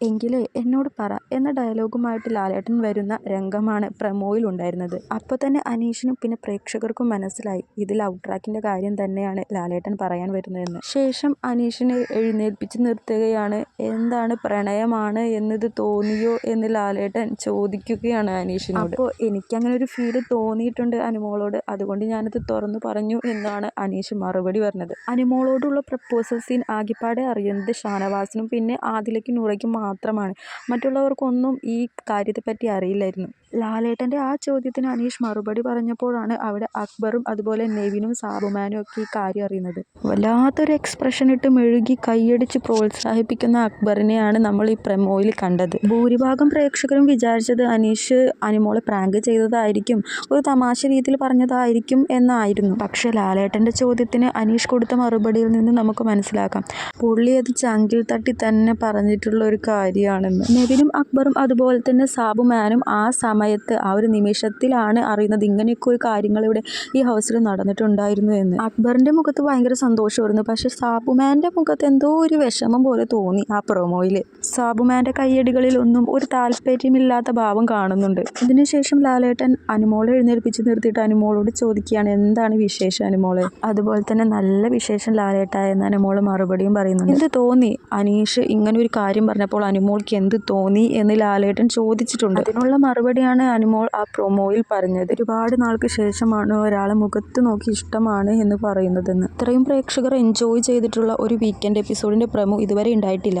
എങ്കിലേ എന്നോട് പറ എന്ന ഡയലോഗുമായിട്ട് ലാലേട്ടൻ വരുന്ന രംഗമാണ് പ്രമോയിൽ ഉണ്ടായിരുന്നത് അപ്പോൾ തന്നെ അനീഷിനും പിന്നെ പ്രേക്ഷകർക്കും മനസ്സിലായി. ഇതിൽ ലവ് ട്രാക്കിന്റെ കാര്യം തന്നെയാണ് ലാലേട്ടൻ പറയാൻ വരുന്നതെന്ന്. ശേഷം അനീഷിനെ എഴുന്നേൽപ്പിച്ച് നിർത്തുകയാണ്. എന്താണ് പ്രണയമാണ് എന്നത് തോന്നിയോ? എന്ന് ലാലേട്ടൻ ചോദിക്കുകയാണ് അനീഷിനോട്. അപ്പോൾ എനിക്കങ്ങനെ ഒരു ഫീൽ തോന്നിയിട്ടുണ്ട് അനുമോളോട്. അതുകൊണ്ട് ഞാനത് തുറന്നു പറഞ്ഞു എന്നാണ് അനീഷ് മറുപടി പറഞ്ഞത്. അനുമോളോടുള്ള പ്രപ്പോസൽ സീൻ ആകെപ്പാടെ അറിയുന്നത് ഷാനവാസിനും പിന്നെ ആദിലയ്ക്കും നൂറയ്ക്കും മാത്രമാണ്. മറ്റുള്ളവർക്കൊന്നും ഈ കാര്യത്തെപ്പറ്റി അറിയില്ലായിരുന്നു. ലാലേട്ടന്റെ ആ ചോദ്യത്തിന് അനീഷ് മറുപടി പറഞ്ഞപ്പോഴാണ് അവിടെ അക്ബറും അതുപോലെ നെവിനും സാബുമാനും ഒക്കെ ഈ കാര്യം അറിയുന്നത്. വല്ലാത്തൊരു എക്സ്പ്രഷൻ ഇട്ട് മെഴുകി കൈയടിച്ച് പ്രോത്സാഹിപ്പിക്കുന്ന അക്ബറിനെയാണ് നമ്മൾ ഈ പ്രമോയിൽ കണ്ടത്. ഭൂരിഭാഗം പ്രേക്ഷകരും വിചാരിച്ചത് അനീഷ് അനുമോളെ പ്രാങ്ക് ചെയ്തതായിരിക്കും ഒരു തമാശ രീതിയിൽ പറഞ്ഞതായിരിക്കും എന്നായിരുന്നു. പക്ഷേ ലാലേട്ടന്റെ ചോദ്യത്തിന് അനീഷ് കൊടുത്ത മറുപടിയിൽ നിന്ന് നമുക്ക് മനസ്സിലാക്കാം. പുള്ളി അത് ചങ്കിൽ തട്ടി തന്നെ പറഞ്ഞിട്ടുള്ള ഒരു കാര്യമാണെന്ന്. നെവിനും അക്ബറും അതുപോലെ തന്നെ സാബുമാനും ആ സമയത്ത് ആ ഒരു നിമിഷത്തിലാണ് അറിയുന്നത് ഇങ്ങനെയൊക്കെ ഒരു കാര്യങ്ങൾ ഇവിടെ ഈ ഹൗസിൽ നടന്നിട്ടുണ്ടായിരുന്നു എന്ന്. അക്ബറിന്റെ മുഖത്ത് ഭയങ്കര സന്തോഷമായിരുന്നു. പക്ഷെ സാബുമാന്റെ മുഖത്ത് എന്തോ ഒരു വിഷമം പോലെ തോന്നി ആ പ്രൊമോയിൽ സാബുമാന്റെ കയ്യടികളിലൊന്നും ഒരു താല്പര്യമില്ലാത്ത ഭാവം കാണുന്നുണ്ട്. ഇതിനുശേഷം ലാലേട്ടൻ അനുമോളെ എഴുന്നേൽപ്പിച്ച് നിർത്തിയിട്ട് അനുമോളോട് ചോദിക്കുകയാണ് എന്താണ് വിശേഷം അനുമോളെ? അതുപോലെ തന്നെ നല്ല വിശേഷം ലാലേട്ട എന്ന് അനുമോൾ മറുപടിയും പറയുന്നുണ്ട്. എന്ത് തോന്നി? അനീഷ് ഇങ്ങനെ ഒരു കാര്യം പറഞ്ഞപ്പോൾ അനുമോൾക്ക് എന്ത് തോന്നി എന്ന് ലാലേട്ടൻ ചോദിച്ചിട്ടുണ്ട്. അതിനുള്ള മറുപടിയാണ് അനുമോൾ ആ പ്രൊമോയിൽ പറഞ്ഞത്. ഒരുപാട് നാൾക്ക് ശേഷമാണ് ഒരാളെ മുഖത്ത് നോക്കി ഇഷ്ടമാണ് എന്ന് പറയുന്നതെന്ന്. ഇത്രയും പ്രേക്ഷകർ എൻജോയ് ചെയ്തിട്ടുള്ള ഒരു വീക്കെൻഡ് എപ്പിസോഡിന്റെ പ്രമോ ഇതുവരെ ഉണ്ടായിട്ടില്ല.